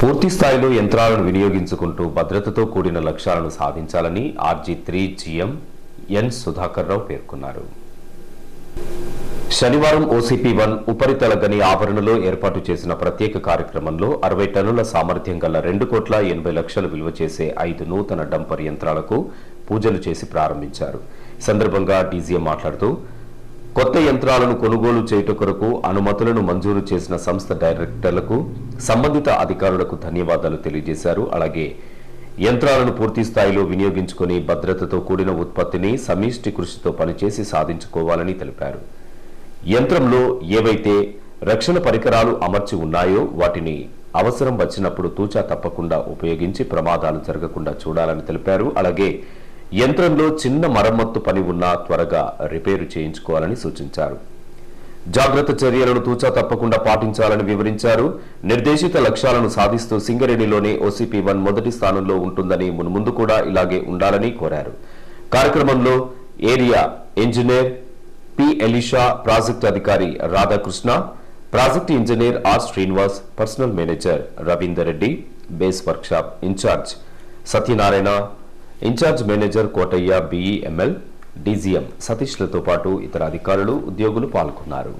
పూర్తి స్థాయిలో యంత్రాలను వినియోగించుకుంటూ భద్రతతో కూడిన లక్ష్యాలను సాధించాలని RG three GM N Sudhakar Rao పేర్కొన్నారు. శనివారం ఓసీపీ వన్ ఉపరితల గని ఆవరణలో ఏర్పాటు చేసిన ప్రత్యేక కార్యక్రమంలో అరవై టన్నుల సామర్థ్యం గల రెండు కోట్ల ఎనభై లక్షలు విలువ చేసే ఐదు నూతన డంపర్ యంత్రాలకు పూజలు చేసి ప్రారంభించారు. ఈ సందర్భంగా డీజీఎం మాట్లాడుతూ కొత్త యంత్రాలను కొనుగోలు చేయుట కొరకు అనుమతులను మంజూరు చేసిన సంస్థ డైరెక్టర్లకు సంబంధిత అధికారులకు ధన్యవాదాలు తెలియజేశారు. అలాగే యంత్రాలను పూర్తి స్థాయిలో వినియోగించుకుని భద్రతతో కూడిన ఉత్పత్తిని సమిష్టి కృషితో పనిచేసి సాధించుకోవాలని తెలిపారు. యంత్రంలో ఏవైతే రక్షణ పరికరాలు అమర్చి ఉన్నాయో వాటిని అవసరం వచ్చినప్పుడు తూచా తప్పకుండా ఉపయోగించి ప్రమాదాలు జరగకుండా చూడాలని తెలిపారు. అలాగే యంత్రంలో చిన్న మరమ్మత్తు పని ఉన్నా త్వరగా రిపేరు చేయించుకోవాలని సూచించారు. జాగ్రత్త చర్యలను తూచా తప్పకుండా పాటించాలని వివరించారు. నిర్దేశిత లక్ష్యాలను సాధిస్తూ సింగరేణిలోనే ఓసీపీ వన్ మొదటి స్థానంలో ఉంటుందని మున్ముందు కూడా ఇలాగే ఉండాలని కోరారు. కార్యక్రమంలో area engineer P Elisha project అధికారి Radhakrishna project engineer R Srinivas personal manager Ravinder Reddy base workshop in charge Satyanarayana in charge manager Kotaiah BEML DGM సతీష్లతో పాటు ఇతర అధికారులు ఉద్యోగులు పాల్గొన్నారు.